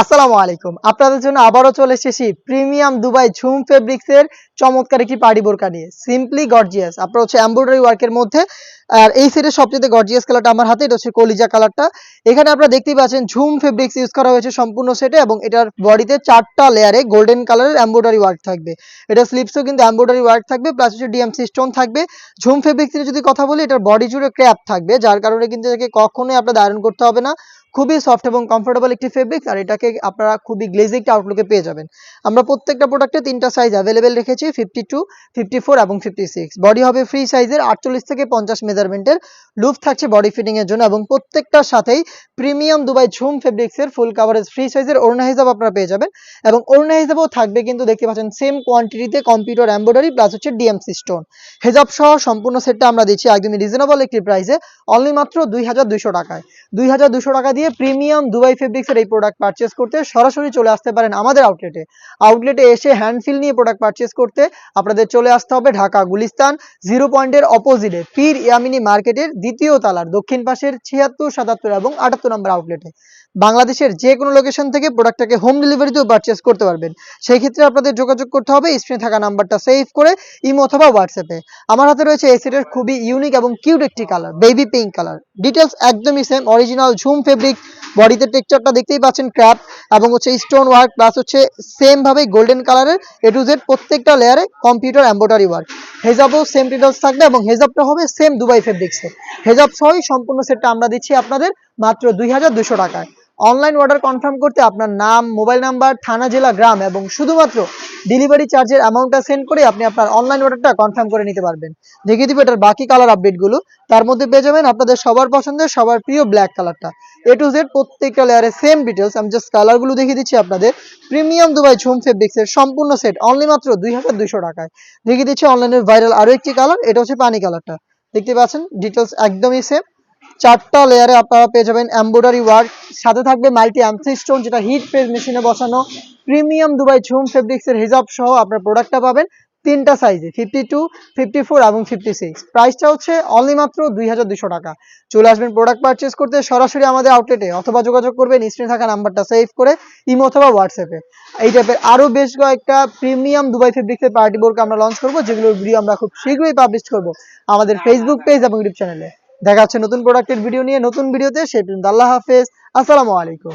আসসালামু আলাইকুম। আপনাদের জন্য আবারও চলে এসেছি প্রিমিয়াম দুবাই ঝুম ফেব্রিক্স এর চমৎকার একটি পার্টি বোরকা নিয়ে। সিম্পলি গর্জিয়াস আপনার হচ্ছে এমব্রয়ডারি ওয়ার্কের মধ্যে। আর এই সেটের সবচেয়ে গর্জিয়াস কালারটা আমার হাতে, এটা হচ্ছে কলিজা কালারটা এখানে আপনারা দেখতেই পাচ্ছেন ঝুম ফেব্রিক্স ইউজ করা হয়েছে সম্পূর্ণ সেটে এবং এটার বডিতে চারটা লেয়ারে গোল্ডেন কালারের এমব্রয়ডারি ওয়ার্ক থাকবে। এটা স্লিপসও কিন্তু এমব্রয়ডারি ওয়ার্ক থাকবে প্লাস হচ্ছে ডিএমসি স্টোন থাকবে। ঝুম ফেব্রিক্সের যদি কথা বলি, এটার বডি জুড়ে ক্র্যাপ থাকবে, যার কারণে কিন্তু এটাকে কখনোই আপনাদের আয়রন করতে হবে না। খুবই সফট এবং কমফোর্টেবল একটি ফেব্রিক্স আর এটাকে আপনারা খুবই গ্লেজি একটা আউটলুকে পেয়ে যাবেন। আমরা প্রত্যেকটা প্রোডাক্টে তিনটা সাইজ অ্যাভেলেবেল রেখেছি। ফিফটি টু এবং বডি হবে ফ্রি সাইজের আটচল্লিশ থেকে পঞ্চাশ মেজারমেন্টের লুপ থাকছে বডি ফিটিং এর জন্য এবং প্রত্যেকটার সাথেই প্রিমিয়াম দুবাই ঝুম ফেব্রিক্সের ফুল কাভারেজ ফ্রি সাইজের ওড়না হিসাব আপনারা পেয়ে যাবেন। এবং ওড়না হিসাবেও থাকবে কিন্তু দেখতে পাচ্ছেন সেম কোয়ান্টিটিতে কম্পিউটার এমব্রয়ডারি প্লাস হচ্ছে ডিএমসি স্টোন হেজাব সহ সম্পূর্ণ সেটটা আমরা দিচ্ছি একদমই রিজনেবল একটি প্রাইসে অনলি মাত্র দুই হাজার দুইশো টাকায়। দুই হাজার টাকা দিয়ে প্রিমিয়াম দুবাই ফেব্রিক্সের এই প্রোডাক্ট পারচেস করতে সরাসরি চলে আসতে পারেন আমাদের আউটলেটে আউটলেটে এসে হ্যান্ড ফিল নিয়ে প্রোডাক্ট পারচেস করতে আপনাদের চলে আসতে হবে ঢাকা গুলিস্তান জিরো পয়েন্টের অপোজিটে পীর ইয়ামিনী মার্কেটের দ্বিতীয় তালার দক্ষিণ পাশের ছিয়াত্তর, সাতাত্তর এবং আটাত্তর নম্বর আউটলেটে বাংলাদেশের যে কোনো লোকেশন থেকে প্রোডাক্টটাকে হোম ডেলিভারিতেও পারচেস করতে পারবেন। সেই ক্ষেত্রে আপনাদের যোগাযোগ করতে হবে স্ক্রিনে থাকা নাম্বারটা সেভ করে ইমো অথবা হোয়াটসঅ্যাপে আমার হাতে রয়েছে এই সেটের খুবই ইউনিক এবং কিউট একটি colour baby pink colour details একদমই সেম অরিজিনাল ঝুম ফেব্রিক বডিতে টেক্সচারটা দেখতেই পাচ্ছেন ক্র্যাপ এবং হচ্ছে স্টোন ওয়ার্ক প্লাস হচ্ছে সেম ভাবে গোল্ডেন কালারের এ টু জেড প্রত্যেকটা লেয়ারে কম্পিউটার এম্ব্রয়ডারি ওয়ার্ক হেজাবও সেম ডিটেলস থাকবে এবং হেজাবটা হবে সেম দুবাই ফেব্রিক্সের হেজাব সহই সম্পূর্ণ সেটটা আমরা দিচ্ছি আপনাদের মাত্র দুই টাকায়। অনলাইন অর্ডার কনফার্ম করতে আপনার নাম মোবাইল নাম্বার থানা, জেলা, গ্রাম এবং শুধুমাত্র ডেলিভারি চার্জের অ্যামাউন্টটা সেন্ড করে আপনি আপনার অনলাইন অর্ডারটা কনফার্ম করে নিতে পারবেন। দেখিয়ে দিব এটার বাকি কালার আপডেটগুলো তার মধ্যে পেয়ে যাবেন আপনাদের সবার পছন্দের, সবার প্রিয় ব্ল্যাক কালারটা এ টু জেড প্রত্যেকটা লেয়ারে সেম ডিটেলস আমি জাস্ট কালারগুলো দেখিয়ে দিচ্ছি আপনাদের। প্রিমিয়াম দুবাই ঝুম ফেব্রিক্সের সম্পূর্ণ সেট অনলি মাত্র দুই হাজার দুইশো টাকায়। দেখিয়ে দিচ্ছি অনলাইনের ভাইরাল আরও একটি কালার এটা হচ্ছে পানি কালারটা দেখতে পাচ্ছেন ডিটেলস একদমই সেম চারটা লেয়ারে আপনারা পেয়ে যাবেন এমব্রয়ডারি ওয়ার্ক সাথে থাকবে মাল্টি অ্যামসি স্টোন যেটা হিট পেজ মেশিনে বসানো। প্রিমিয়াম দুবাই ঝুম ফেব্রিক্সের হিজাব সহ আপনার প্রোডাক্টটা পাবেন তিনটা সাইজে ফিফটি টু ফিফটি ফোর এবং ফিফটি সিক্স প্রাইসটা হচ্ছে অনলি মাত্র দুই হাজার দুশো টাকা। চলে আসবেন প্রোডাক্ট পারচেস করতে সরাসরি আমাদের আউটলেটে অথবা যোগাযোগ করবেন স্ক্রিনে থাকা নাম্বারটা সেভ করে ইমো অথবা হোয়াটসঅ্যাপে। এই টাইপের আরও বেশ কয়েকটা প্রিমিয়াম দুবাই ফেব্রিক্সের পার্টি বোর্ড আমরা লঞ্চ করব, যেগুলোর ভিডিও আমরা খুব শীঘ্রই পাবলিশ করব আমাদের ফেসবুক পেজ এবং ইউটিউব চ্যানেলে দেখা হচ্ছে নতুন প্রোডাক্টের ভিডিও নিয়ে নতুন ভিডিওতে সেই পর্যন্ত আল্লাহ হাফেজ। আসসালামু আলাইকুম।